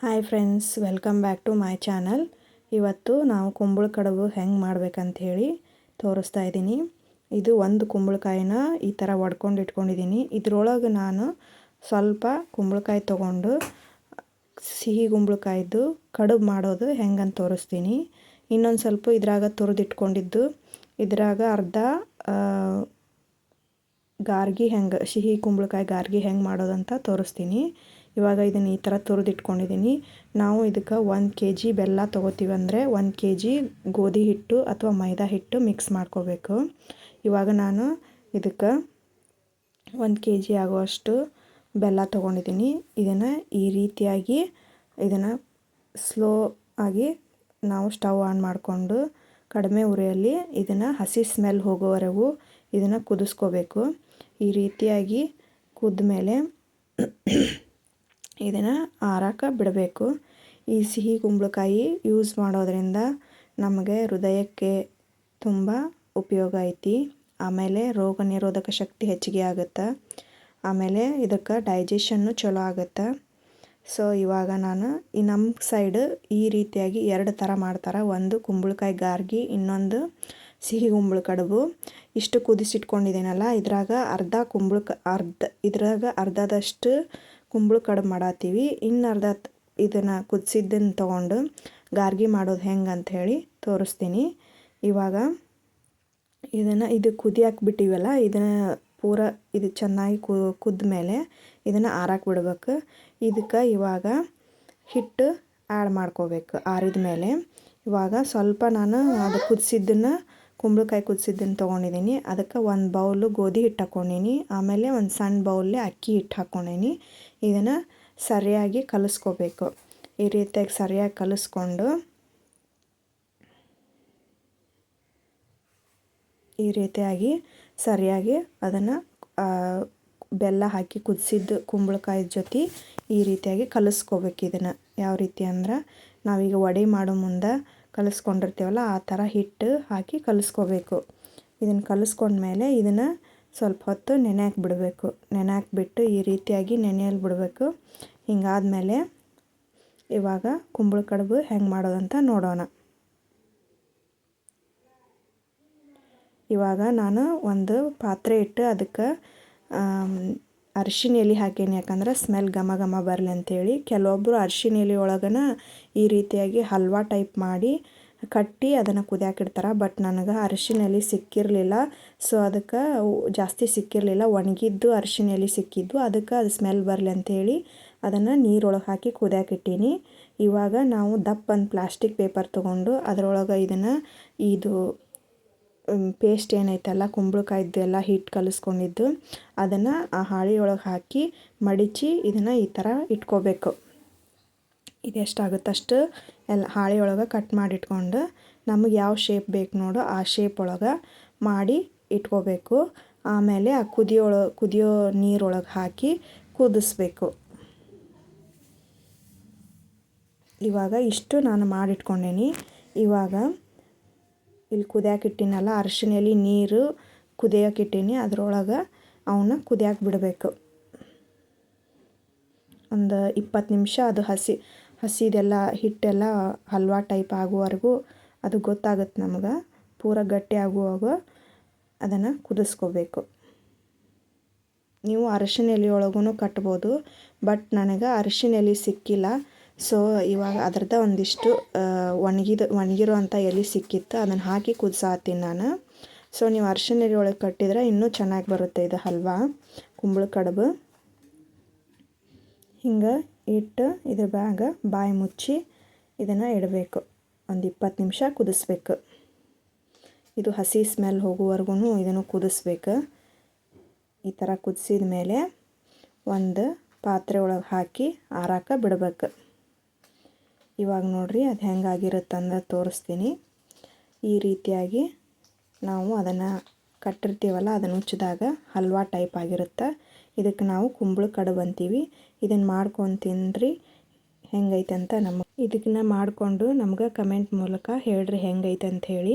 Hi friends welcome back to my channel ಇವತ್ತು ನಾವು ಕುಂಬಳ ಕಡುಬು ಹೆಂಗೆ ಮಾಡ್ಬೇಕಂತ ಹೇಳಿ ತೋರಿಸ್ತಾ ಇದ್ದೀನಿ. ಇದು ಒಂದು ಕುಂಬಳಕಾಯಿನ ಈ ಥರ ಒಡ್ಕೊಂಡು ಇಟ್ಕೊಂಡಿದ್ದೀನಿ. ಇದರೊಳಗೆ ನಾನು ಸ್ವಲ್ಪ ಕುಂಬಳಕಾಯಿ ತೊಗೊಂಡು ಸಿಹಿ ಕುಂಬಳಕಾಯಿದ್ದು ಕಡುಬು ಮಾಡೋದು ಹೆಂಗಂತ ತೋರಿಸ್ತೀನಿ. ಇನ್ನೊಂದು ಸ್ವಲ್ಪ ಇದ್ರಾಗ ತುರಿದಿಟ್ಕೊಂಡಿದ್ದು, ಇದ್ರಾಗ ಅರ್ಧ ಗಾರ್ಗಿ ಹೆಂಗೆ, ಸಿಹಿ ಕುಂಬಳಕಾಯಿ ಗಾರ್ಗಿ ಹೆಂಗೆ ಮಾಡೋದಂತ ತೋರಿಸ್ತೀನಿ. ಇವಾಗ ಇದನ್ನು ಈ ಥರ ತುರಿದಿಟ್ಕೊಂಡಿದ್ದೀನಿ ನಾವು ಇದಕ್ಕೆ ಒಂದು ಕೆ ಜಿ ಬೆಲ್ಲ ತೊಗೋತೀವಿ ಅಂದರೆ ಒಂದು ಕೆ ಜಿ ಗೋಧಿ ಹಿಟ್ಟು ಅಥವಾ ಮೈದಾ ಹಿಟ್ಟು ಮಿಕ್ಸ್ ಮಾಡ್ಕೋಬೇಕು. ಇವಾಗ ನಾನು ಇದಕ್ಕೆ ಒಂದು ಕೆ ಜಿ ಆಗುವಷ್ಟು ಬೆಲ್ಲ ತೊಗೊಂಡಿದ್ದೀನಿ ಇದನ್ನು ಈ ರೀತಿಯಾಗಿ ಇದನ್ನು ಸ್ಲೋ ಆಗಿ ನಾವು ಸ್ಟವ್ ಆನ್ ಮಾಡಿಕೊಂಡು ಕಡಿಮೆ ಉರಿಯಲ್ಲಿ ಇದನ್ನು ಹಸಿ ಸ್ಮೆಲ್ ಹೋಗೋವರೆಗೂ ಇದನ್ನು ಕುದಿಸ್ಕೋಬೇಕು. ಈ ರೀತಿಯಾಗಿ ಕುದ್ದ ಮೇಲೆ ಇದನ್ನು ಆರಾಕ ಬಿಡಬೇಕು. ಈ ಸಿಹಿ ಕುಂಬಳಕಾಯಿ ಯೂಸ್ ಮಾಡೋದರಿಂದ ನಮಗೆ ಹೃದಯಕ್ಕೆ ತುಂಬ ಉಪಯೋಗ ಐತಿ. ಆಮೇಲೆ ರೋಗ ನಿರೋಧಕ ಶಕ್ತಿ ಹೆಚ್ಚಿಗೆ ಆಗುತ್ತೆ. ಆಮೇಲೆ ಇದಕ್ಕೆ ಡೈಜೆಷನ್ನು ಚಲೋ ಆಗುತ್ತೆ. ಸೊ ಇವಾಗ ನಾನು ಈ ನಮ್ಮ ಸೈಡ್ ಈ ರೀತಿಯಾಗಿ ಎರಡು ಥರ ಮಾಡ್ತಾರೆ. ಒಂದು ಕುಂಬಳಕಾಯಿ ಗಾರ್ಗಿ, ಇನ್ನೊಂದು ಸಿಹಿ ಕುಂಬಳ ಕಡುಬು. ಇಷ್ಟು ಕುದಿಸಿಟ್ಕೊಂಡಿದ್ದೀನಲ್ಲ ಇದ್ರಾಗ ಅರ್ಧ ಕುಂಬಳಕ, ಅರ್ಧ, ಇದ್ರಾಗ ಅರ್ಧದಷ್ಟು ಕುಂಬಳ ಕಡುಬು ಮಾಡತ್ತೀವಿ ಇನ್ನು ಅರ್ಧ ಇದನ್ನು ಕುದಿಸಿದ್ದನ್ನು ತೊಗೊಂಡು ಗಾರ್ಗಿ ಮಾಡೋದು ಹೆಂಗೆ ಅಂತ ಹೇಳಿ ತೋರಿಸ್ತೀನಿ. ಇವಾಗ ಇದನ್ನು ಇದು ಕುದಿಯಾಕೆ ಬಿಟ್ಟಿವಲ್ಲ ಇದನ್ನು ಪೂರ ಇದು ಚೆನ್ನಾಗಿ ಕುದ್ದ ಮೇಲೆ ಇದನ್ನು ಆರಾಕ್ ಬಿಡ್ಬೇಕು. ಇದಕ್ಕೆ ಇವಾಗ ಹಿಟ್ಟು ಆ್ಯಡ್ ಮಾಡ್ಕೋಬೇಕು ಆರಿದ ಮೇಲೆ ಇವಾಗ ಸ್ವಲ್ಪ ನಾನು ಅದು ಕುದಿಸಿದ್ದನ್ನು ಕುಂಬಳಕಾಯಿ ಕುದಿಸಿದ್ದನ್ನು ತೊಗೊಂಡಿದ್ದೀನಿ. ಅದಕ್ಕೆ ಒಂದು ಬೌಲು ಗೋಧಿ ಹಿಟ್ಟು ಹಾಕ್ಕೊಂಡೀನಿ. ಆಮೇಲೆ ಒಂದು ಸಣ್ಣ ಬೌಲಲ್ಲಿ ಅಕ್ಕಿ ಹಿಟ್ಟು ಹಾಕ್ಕೊಂಡೀನಿ. ಇದನ್ನು ಸರಿಯಾಗಿ ಕಲಿಸ್ಕೋಬೇಕು. ಈ ರೀತಿಯಾಗಿ ಸರಿಯಾಗಿ ಕಲಿಸ್ಕೊಂಡು ಈ ರೀತಿಯಾಗಿ ಸರಿಯಾಗಿ ಅದನ್ನು ಬೆಲ್ಲ ಹಾಕಿ ಕುದಿಸಿದ್ದು ಕುಂಬಳಕಾಯಿ ಜೊತೆ ಈ ರೀತಿಯಾಗಿ ಕಲಿಸ್ಕೋಬೇಕು ಇದನ್ನು. ಯಾವ ರೀತಿ ಅಂದ್ರೆ ನಾವೀಗ ವಡೆ ಮಾಡೋ ಮುಂದೆ ಕಲಿಸ್ಕೊಂಡಿರ್ತೀವಲ್ಲ, ಆ ಥರ ಹಿಟ್ಟು ಹಾಕಿ ಕಲಿಸ್ಕೋಬೇಕು. ಇದನ್ನು ಕಲಿಸ್ಕೊಂಡ್ಮೇಲೆ ಇದನ್ನು ಸ್ವಲ್ಪ ಹೊತ್ತು ನೆನೆ ಬಿಡಬೇಕು. ನೆನೆ ಬಿಟ್ಟು ಈ ರೀತಿಯಾಗಿ ನೆನೆಯಲ್ಲಿ ಬಿಡಬೇಕು. ಹಿಂಗಾದಮೇಲೆ ಇವಾಗ ಕುಂಬಳ ಕಡುಬು ಹೆಂಗೆ ಮಾಡೋದಂತ ನೋಡೋಣ. ಇವಾಗ ನಾನು ಒಂದು ಪಾತ್ರೆ ಇಟ್ಟು ಅದಕ್ಕೆ ಅರಿಶಿನ ಎಲೆ ಹಾಕೇನಿ. ಯಾಕಂದ್ರೆ ಸ್ಮೆಲ್ ಘಮ ಘಮ ಬರಲಿ ಅಂಥೇಳಿ ಕೆಲವೊಬ್ಬರು ಅರ್ಶಿನ ಎಲೆ ಒಳಗನ ಈ ರೀತಿಯಾಗಿ ಹಲ್ವಾ ಟೈಪ್ ಮಾಡಿ ಕಟ್ಟಿ ಅದನ್ನು ಕುದಿಯಾಕಿಡ್ತಾರೆ. ಬಟ್ ನನಗೆ ಅರಿಶಿನ ಎಲೆ ಸಿಕ್ಕಿರಲಿಲ್ಲ. ಸೊ ಅದಕ್ಕೆ ಜಾಸ್ತಿ ಸಿಕ್ಕಿರಲಿಲ್ಲ. ಒಣಗಿದ್ದು ಅರಿಶಿನ ಎಲೆ ಸಿಕ್ಕಿದ್ದು. ಅದಕ್ಕೆ ಅದು ಸ್ಮೆಲ್ ಬರಲಿ ಅಂಥೇಳಿ ಅದನ್ನು ನೀರೊಳಗೆ ಹಾಕಿ ಕುದಿಯಾಕಿಟ್ಟೀನಿ. ಇವಾಗ ನಾವು ದಪ್ಪ ಒಂದು ಪ್ಲಾಸ್ಟಿಕ್ ಪೇಪರ್ ತೊಗೊಂಡು ಅದರೊಳಗೆ ಇದನ್ನು ಇದು ಪೇಸ್ಟ್ ಏನೈತಲ್ಲ ಕುಂಬಳಕಾಯ್ದು ಎಲ್ಲ ಹಿಟ್ಟು ಕಲಿಸ್ಕೊಂಡಿದ್ದು, ಅದನ್ನು ಆ ಹಾಳಿಯೊಳಗೆ ಹಾಕಿ ಮಡಿಚಿ ಇದನ್ನು ಈ ಥರ ಇಟ್ಕೋಬೇಕು. ಇದೆಷ್ಟಾಗುತ್ತಷ್ಟು ಎಲ್ಲ ಹಾಳಿಯೊಳಗೆ ಕಟ್ ಮಾಡಿ ಇಟ್ಕೊಂಡು ನಮಗೆ ಯಾವ ಶೇಪ್ ಬೇಕು ನೋಡು ಆ ಶೇಪ್ ಒಳಗೆ ಮಾಡಿ ಇಟ್ಕೋಬೇಕು. ಆಮೇಲೆ ಆ ಕುದಿಯೊಳ, ಕುದಿಯೋ ನೀರೊಳಗೆ ಹಾಕಿ ಕುದಿಸ್ಬೇಕು. ಇವಾಗ ಇಷ್ಟು ನಾನು ಮಾಡಿಟ್ಕೊಂಡೇನಿ. ಇವಾಗ ಇಲ್ಲಿ ಕುದಿಯೋಕೆ ಇಟ್ಟಿನಲ್ಲ ಎಲೆ ನೀರು ಕುದಿಯೋಕೆ ಅದ್ರೊಳಗೆ ಅವನ್ನ ಕುದಿಯಾಕೆ ಬಿಡಬೇಕು. ಒಂದು ಇಪ್ಪತ್ತು ನಿಮಿಷ ಅದು ಹಸಿ, ಹಸಿದೆಲ್ಲ, ಹಿಟ್ಟೆಲ್ಲ ಹಲ್ವಾ ಟೈಪ್ ಆಗುವವರೆಗೂ ಅದು ಗೊತ್ತಾಗುತ್ತೆ ನಮ್ಗೆ. ಪೂರ ಗಟ್ಟಿ ಆಗುವಾಗ ಅದನ್ನು ಕುದಿಸ್ಕೋಬೇಕು. ನೀವು ಅರಿಶಿನ ಎಲೆಯೊಳಗೂ ಕಟ್ಬೋದು, ಬಟ್ ನನಗೆ ಅರಿಶಿನ ಎಲೆ ಸಿಕ್ಕಿಲ್ಲ. ಸೊ ಇವಾಗ ಅದ್ರದ್ದು ಒಂದಿಷ್ಟು ಒಣಗಿದ ಒಣಗಿರೋ ಅಂಥ ಎಲೆ ಸಿಕ್ಕಿತ್ತು. ಅದನ್ನು ಹಾಕಿ ಕುದಿಸಾತೀನಿ ನಾನು. ಸೊ ನೀವು ಅರ್ಶಿನ ಎಲೆ ಒಳಗೆ ಕಟ್ಟಿದ್ರೆ ಇನ್ನೂ ಚೆನ್ನಾಗಿ ಬರುತ್ತೆ ಇದು ಹಲ್ವಾ, ಕುಂಬಳ ಕಡುಬು. ಹಿಂಗೆ ಇಟ್ಟು ಇದ್ರ ಬ್ಯಾಗ ಬಾಯಿ ಮುಚ್ಚಿ ಇದನ್ನು ಇಡಬೇಕು. ಒಂದು ಇಪ್ಪತ್ತು ನಿಮಿಷ ಕುದಿಸ್ಬೇಕು. ಇದು ಹಸಿ ಸ್ಮೆಲ್ ಹೋಗುವವರೆಗೂ ಇದನ್ನು ಕುದಿಸ್ಬೇಕು. ಈ ಥರ ಕುದಿಸಿದ ಮೇಲೆ ಒಂದು ಪಾತ್ರೆ ಒಳಗೆ ಹಾಕಿ ಆರಾಕ ಬಿಡಬೇಕು. ಇವಾಗ ನೋಡ್ರಿ ಅದು ಹೆಂಗಾಗಿರುತ್ತಂದ್ರೆ ತೋರಿಸ್ತೀನಿ. ಈ ರೀತಿಯಾಗಿ ನಾವು ಅದನ್ನು ಕಟ್ಟಿರ್ತೀವಲ್ಲ, ಅದನ್ನು ಉಚ್ಚಿದಾಗ ಹಲ್ವಾ ಟೈಪ್ ಆಗಿರುತ್ತೆ. ಇದಕ್ಕೆ ನಾವು ಕುಂಬಳ ಕಡುಬು ಅಂತೀವಿ ಇದನ್ನು ಮಾಡ್ಕೊಂಡು ತಿನ್ನಿರಿ, ಹೆಂಗೈತೆ ಅಂತ ನಮ್ಮ ಇದಕ್ಕನ್ನ ಮಾಡಿಕೊಂಡು ನಮ್ಗೆ ಕಮೆಂಟ್ ಮೂಲಕ ಹೇಳ್ರಿ ಹೆಂಗೈತೆ ಅಂತ ಹೇಳಿ.